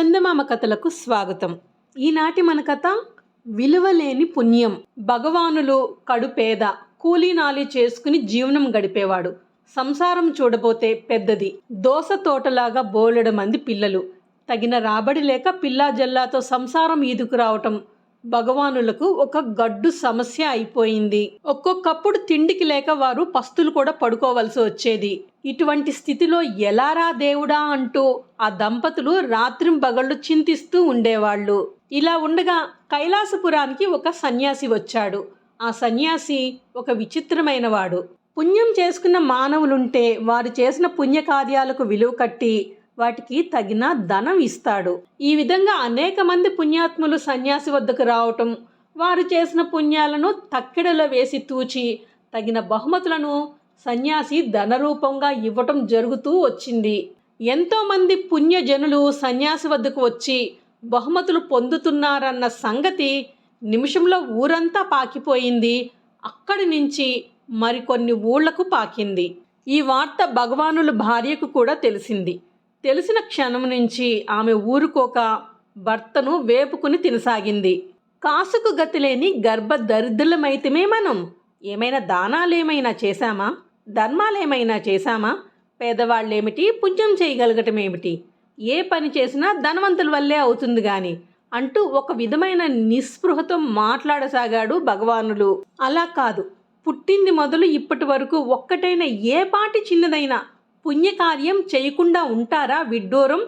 చందమామ కథలకు స్వాగతం. ఈనాటి మన కథ విలువలేని పుణ్యం. భగవానులు కడుపేద కూలీనాలి చేసుకుని జీవనం గడిపేవాడు. సంసారం చూడబోతే పెద్దది. దోస తోటలాగా బోలెడు మంది పిల్లలు. తగిన రాబడి లేక పిల్లా జల్లాతో సంసారం ఈదుకు రావటం భగవానులకు ఒక గడ్డు సమస్య అయిపోయింది. ఒక్కొక్కప్పుడు తిండికి లేక వారు పస్తులు కూడా పడుకోవలసి వచ్చేది. ఇటువంటి స్థితిలో ఎలారా దేవుడా అంటూ ఆ దంపతులు రాత్రింబగళ్ళు చింతిస్తూ ఉండేవాళ్ళు. ఇలా ఉండగా కైలాసపురానికి ఒక సన్యాసి వచ్చాడు. ఆ సన్యాసి ఒక విచిత్రమైన వాడు పుణ్యం చేసుకున్న మానవులుంటే వారు చేసిన పుణ్యకార్యాలకు విలువ కట్టి వాటికి తగిన ధనం ఇస్తాడు. ఈ విధంగా అనేక మంది పుణ్యాత్ములు సన్యాసి వద్దకు రావటం వారు చేసిన పుణ్యాలను తక్కెడలో వేసి తూచి తగిన బహుమతులను సన్యాసి ధన రూపంగా ఇవ్వటం జరుగుతూ వచ్చింది. ఎంతోమంది పుణ్యజనులు సన్యాసి వద్దకు వచ్చి బహుమతులు పొందుతున్నారన్న సంగతి నిమిషంలో ఊరంతా పాకిపోయింది. అక్కడి నుంచి మరికొన్ని ఊళ్ళకు పాకింది. ఈ వార్త భగవానుల భార్యకు కూడా తెలిసింది. తెలిసిన క్షణం నుంచి ఆమె ఊరుకోక భర్తను వేపుకుని తినసాగింది. కాసుకు గతిలేని గర్భ దరిద్రులమైతమే మనం. ఏమైనా దానాలేమైనా చేశామా? ధర్మాలేమైనా చేశామా? పేదవాళ్ళేమిటి? పుణ్యం చేయగలగటం ఏమిటి ఏ పని చేసినా ధనవంతుల వల్లే అవుతుంది గాని అంటూ ఒక విధమైన నిస్పృహతో మాట్లాడసాగాడు భగవానులు. అలా కాదు. పుట్టింది మొదలు ఇప్పటి వరకు ఒక్కటైన ఏ పాటి చిన్నదైనా పుణ్యకార్యం చేయకుండా ఉంటారా విడ్డూరం?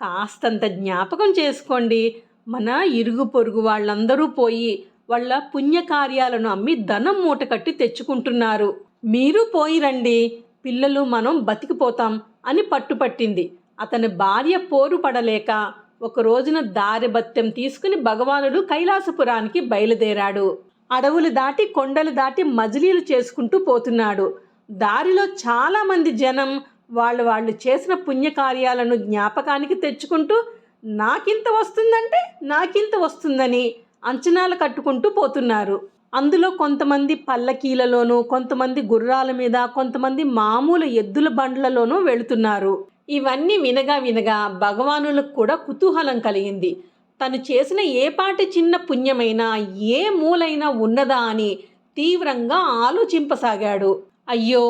కాస్తంత జ్ఞాపకం చేసుకోండి. మన ఇరుగు పొరుగు వాళ్ళందరూ పోయి వాళ్ళ పుణ్యకార్యాలను అమ్మి ధనం మూటకట్టి తెచ్చుకుంటున్నారు. మీరు పోయి రండి. పిల్లలు మనం బతికిపోతాం అని పట్టుపట్టింది. అతని భార్య పోరు పడలేక ఒక రోజున దారిభత్యం తీసుకుని భగవానుడు కైలాసపురానికి బయలుదేరాడు. అడవులు దాటి కొండలు దాటి మజిలీలు చేసుకుంటూ పోతున్నాడు. దారిలో చాలామంది జనం వాళ్ళు వాళ్ళు చేసిన పుణ్యకార్యాలను జ్ఞాపకానికి తెచ్చుకుంటూ నాకింత వస్తుందంటే నాకింత వస్తుందని అంచనాలు కట్టుకుంటూ పోతున్నారు. అందులో కొంతమంది పల్లకీలలోనూ కొంతమంది గుర్రాల మీద కొంతమంది మామూలు ఎద్దుల బండ్లలోనూ వెళుతున్నారు. ఇవన్నీ వినగా వినగా భగవానులకు కూడా కుతూహలం కలిగింది. తను చేసిన ఏ పాటి చిన్న పుణ్యమైనా ఏ మూలైనా ఉన్నదా అని తీవ్రంగా ఆలోచింపసాగాడు. అయ్యో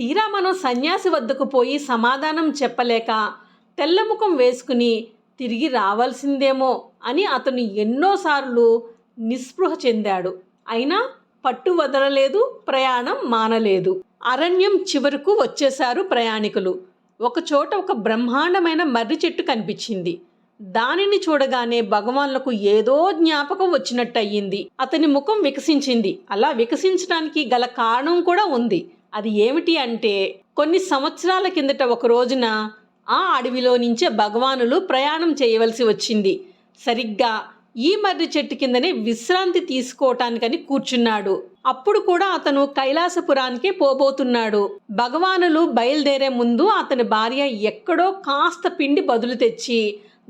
తీరా మనం సన్యాసి వద్దకు పోయి సమాధానం చెప్పలేక తెల్లముఖం వేసుకుని తిరిగి రావాల్సిందేమో అని అతను ఎన్నోసార్లు నిస్పృహ చెందాడు. అయినా పట్టు వదలలేదు ప్రయాణం మానలేదు. అరణ్యం చివరకు వచ్చేశారు ప్రయాణికులు. ఒకచోట ఒక బ్రహ్మాండమైన మర్రి చెట్టు కనిపించింది. దానిని చూడగానే భగవాన్లకు ఏదో జ్ఞాపకం వచ్చినట్టయింది. అతని ముఖం వికసించింది. అలా వికసించడానికి గల కారణం కూడా ఉంది. అది ఏమిటి అంటే కొన్ని సంవత్సరాల కిందట ఒక రోజున ఆ అడవిలో నుంచే భగవానులు ప్రయాణం చేయవలసి వచ్చింది. సరిగ్గా ఈ మర్రి చెట్టు కిందనే విశ్రాంతి తీసుకోవటానికని కూర్చున్నాడు. అప్పుడు కూడా అతను కైలాసపురానికే పోబోతున్నాడు. భగవానులు బయలుదేరే ముందు అతని భార్య ఎక్కడో కాస్త పిండి బదులు తెచ్చి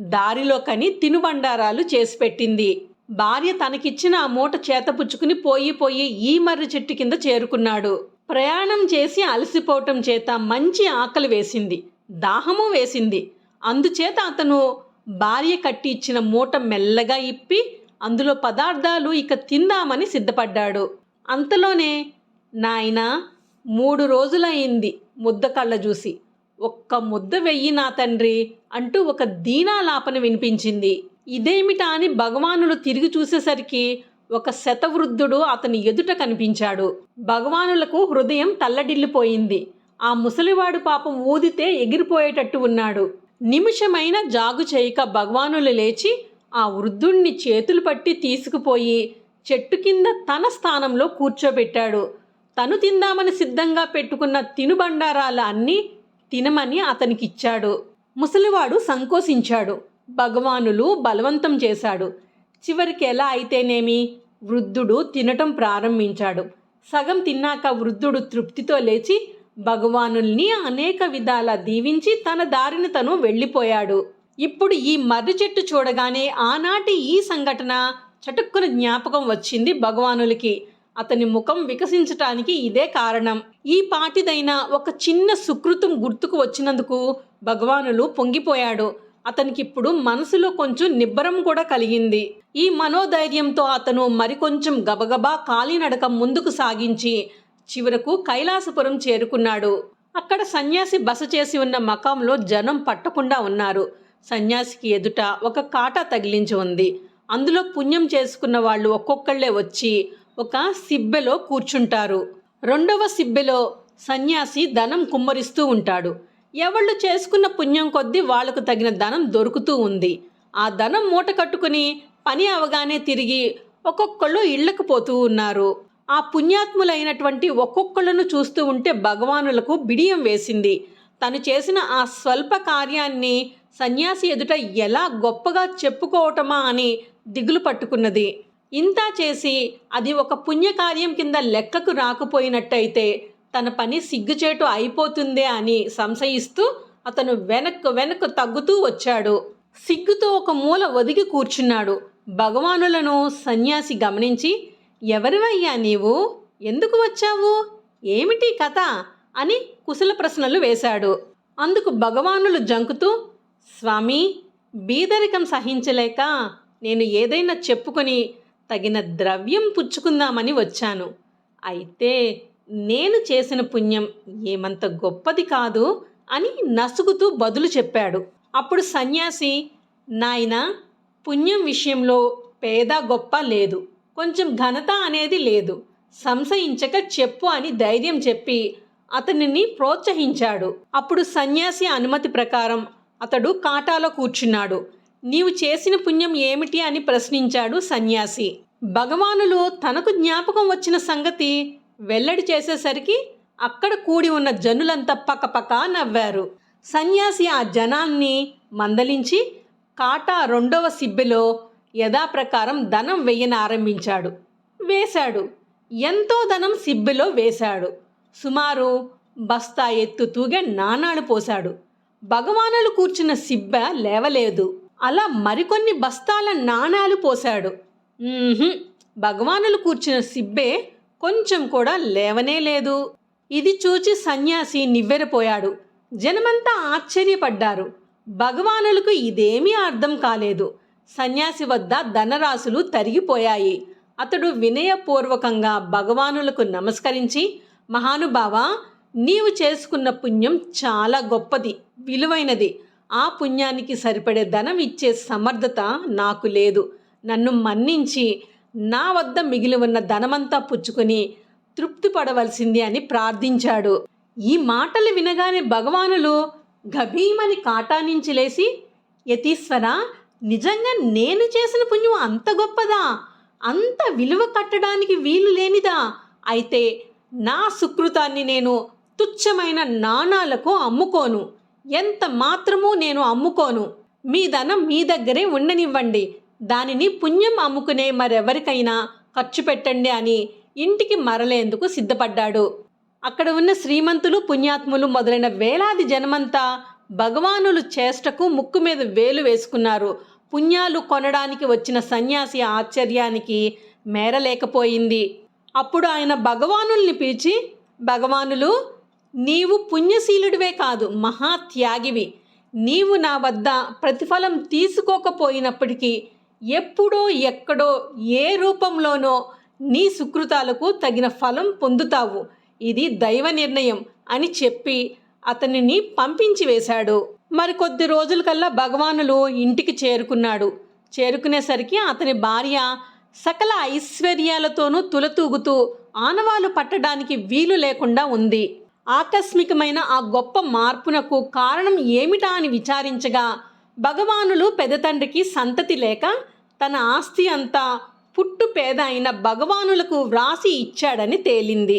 దారిలో కని తినుబండారాలు చేసి పెట్టింది. భార్య తనకిచ్చిన ఆ మూట చేతపుచ్చుకుని పోయి పోయి ఈ మర్రి చెట్టు కింద చేరుకున్నాడు. ప్రయాణం చేసి అలసిపోవటం చేత మంచి ఆకలి వేసింది దాహము వేసింది. అందుచేత అతను భార్య కట్టి ఇచ్చిన మూట మెల్లగా ఇప్పి అందులో పదార్థాలు ఇక తిందామని సిద్ధపడ్డాడు. అంతలోనే నాయనా మూడు రోజులయింది ముద్ద కళ్ళ చూసి. ఒక్క ముద్ద వెయ్యి నా తండ్రి అంటూ ఒక దీనాలాపన వినిపించింది. ఇదేమిటా అని భగవానుడు తిరిగి చూసేసరికి ఒక శతవృద్ధుడు అతని ఎదుట కనిపించాడు. భగవానులకు హృదయం తల్లడిల్లిపోయింది. ఆ ముసలివాడు పాపం ఊదితే ఎగిరిపోయేటట్టు ఉన్నాడు. నిమిషమైన జాగు చేయక భగవానులు లేచి ఆ వృద్ధుణ్ణి చేతులు పట్టి తీసుకుపోయి చెట్టు కింద తన స్థానంలో కూర్చోబెట్టాడు. తను తిందామని సిద్ధంగా పెట్టుకున్న తినుబండారాల అన్నీ తినమని అతనికిచ్చాడు. ముసలివాడు సంకోచించాడు. భగవానులు బలవంతం చేశాడు. చివరికి ఎలా అయితేనేమి? వృద్ధుడు తినటం ప్రారంభించాడు. సగం తిన్నాక వృద్ధుడు తృప్తితో లేచి భగవానుల్ని అనేక విధాల దీవించి తన దారిని తను వెళ్ళిపోయాడు. ఇప్పుడు ఈ మర్రి చెట్టు చూడగానే ఆనాటి ఈ సంఘటన చటుక్కున జ్ఞాపకం వచ్చింది భగవానులకి. అతని ముఖం వికసించటానికి ఇదే కారణం. ఈ పాటిదైన ఒక చిన్న సుకృతం గుర్తుకు వచ్చినందుకు భగవానులు పొంగిపోయాడు. అతనికి ఇప్పుడు మనసులో కొంచెం నిబ్బరం కూడా కలిగింది. ఈ మనోధైర్యంతో అతను మరికొంచెం గబగబా కాలినడక ముందుకు సాగించి చివరకు కైలాసపురం చేరుకున్నాడు. అక్కడ సన్యాసి బస చేసి ఉన్న మకాంలో జనం పట్టకుండా ఉన్నారు. సన్యాసికి ఎదుట ఒక కాటా తగిలించి ఉంది. అందులో పుణ్యం చేసుకున్న వాళ్ళు ఒక్కొక్కళ్ళే వచ్చి ఒక సిబ్బెలో కూర్చుంటారు. రెండవ సిబ్బెలో సన్యాసి ధనం కుమ్మరిస్తూ ఉంటాడు. ఎవళ్ళు చేసుకున్న పుణ్యం కొద్దీ వాళ్ళకు తగిన ధనం దొరుకుతూ ఉంది. ఆ ధనం మూట కట్టుకుని పని అవగానే తిరిగి ఒక్కొక్కళ్ళు ఇళ్ళకు పోతూ ఉన్నారు. ఆ పుణ్యాత్ములైనటువంటి ఒక్కొక్కళ్ళను చూస్తూ ఉంటే భగవానులకు బిడియం వేసింది. తను చేసిన ఆ స్వల్ప కార్యాన్ని సన్యాసి ఎదుట ఎలా గొప్పగా చెప్పుకోవటమా అని దిగులు పట్టుకున్నది. ఇంత చేసి అది ఒక పుణ్యకార్యం కింద లెక్కకు రాకపోయినట్టయితే తన పని సిగ్గుచేటు అయిపోతుందే అని సంశయిస్తూ అతను వెనక్కు వెనక్కు తగ్గుతూ వచ్చాడు. సిగ్గుతో ఒక మూల ఒదిగి కూర్చున్నాడు. భగవానులను సన్యాసి గమనించి ఎవరివయ్యా నీవు? ఎందుకు వచ్చావు? ఏమిటి కథ? అని కుశల ప్రశ్నలు వేశాడు. అందుకు భగవానులు జంకుతూ స్వామి బీదరికం సహించలేక నేను ఏదైనా చెప్పుకొని తగిన ద్రవ్యం పుచ్చుకుందామని వచ్చాను. అయితే నేను చేసిన పుణ్యం ఏమంత గొప్పది కాదు అని నసుగుతూ బదులు చెప్పాడు. అప్పుడు సన్యాసి నాయన పుణ్యం విషయంలో పేద గొప్ప లేదు. కొంచెం ఘనత అనేది లేదు. సంశయించక చెప్పు అని ధైర్యం చెప్పి అతనిని ప్రోత్సహించాడు. అప్పుడు సన్యాసి అనుమతి ప్రకారం అతడు కాటాలో కూర్చున్నాడు. నీవు చేసిన పుణ్యం ఏమిటి? అని ప్రశ్నించాడు సన్యాసి. భగవానులు తనకు జ్ఞాపకం వచ్చిన సంగతి వెల్లడి చేసేసరికి అక్కడ కూడి ఉన్న జనులంతా పక్కపక్క నవ్వారు. సన్యాసి ఆ జనాన్ని మందలించి కాటా రెండవ సిబ్బెలో యథాప్రకారం ధనం వెయ్యన ఆరంభించాడు. వేశాడు. ఎంతో ధనం సిబ్బెలో వేశాడు. సుమారు బస్తా ఎత్తు తూగే నాణాలు పోశాడు. భగవానులు కూర్చున్న సిబ్బ లేవలేదు. అలా మరికొన్ని బస్తాల నాణాలు పోశాడు. భగవానులు కూర్చున్న సిబ్బే కొంచెం కూడా లేవనే లేదు. ఇది చూచి సన్యాసి నివ్వెరపోయాడు. జనమంతా ఆశ్చర్యపడ్డారు. భగవానులకు ఇదేమీ అర్థం కాలేదు. సన్యాసి వద్ద ధనరాశులు తరిగిపోయాయి. అతడు వినయపూర్వకంగా భగవానులకు నమస్కరించి మహానుభావ నీవు చేసుకున్న పుణ్యం చాలా గొప్పది విలువైనది. ఆ పుణ్యానికి సరిపడే ధనం ఇచ్చే సమర్థత నాకు లేదు. నన్ను మన్నించి నా వద్ద మిగిలి ఉన్న ధనమంతా పుచ్చుకొని తృప్తి పడవలసింది అని ప్రార్థించాడు. ఈ మాటలు వినగానే భగవానులు గభీమని కాటా నుంచి లేచి యతీశ్వర నిజంగా నేను చేసిన పుణ్యం అంత గొప్పదా? అంత విలువ కట్టడానికి వీలు లేనిదా? అయితే నా సుకృతాన్ని నేను తుచ్చమైన నాణాలకు అమ్ముకోను. ఎంత మాత్రమూ నేను అమ్ముకోను. మీ ధనం మీ దగ్గరే ఉండనివ్వండి. దానిని పుణ్యం అమ్ముకునే మరెవరికైనా ఖర్చు పెట్టండి అని ఇంటికి మరలేందుకు సిద్ధపడ్డాడు. అక్కడ ఉన్న శ్రీమంతులు పుణ్యాత్ములు మొదలైన వేలాది జనమంతా భగవానులు చేష్టకు ముక్కు మీద వేలు వేసుకున్నారు. పుణ్యాలు కొనడానికి వచ్చిన సన్యాసి ఆశ్చర్యానికి మేరలేకపోయింది. అప్పుడు ఆయన భగవానుల్ని పిలిచి భగవానులు నీవు పుణ్యశీలుడివే కాదు మహాత్యాగివి. నీవు నా వద్ద ప్రతిఫలం తీసుకోకపోయినప్పటికీ ఎప్పుడో ఎక్కడో ఏ రూపంలోనో నీ సుకృతాలకు తగిన ఫలం పొందుతావు. ఇది దైవ నిర్ణయం అని చెప్పి అతనిని పంపించి వేశాడు. మరి కొద్ది రోజులకల్లా భగవానులు ఇంటికి చేరుకున్నాడు. చేరుకునేసరికి అతని భార్య సకల ఐశ్వర్యాలతోనూ తులతూగుతూ ఆనవాలు పట్టడానికి వీలు లేకుండా ఉంది. ఆకస్మికమైన ఆ గొప్ప మార్పునకు కారణం ఏమిటా అని విచారించగా భగవానులు పెదతండ్రికి సంతతి లేక తన ఆస్తి అంతా పుట్టు పేద అయిన భగవానులకు వ్రాసి ఇచ్చాడని తేలింది.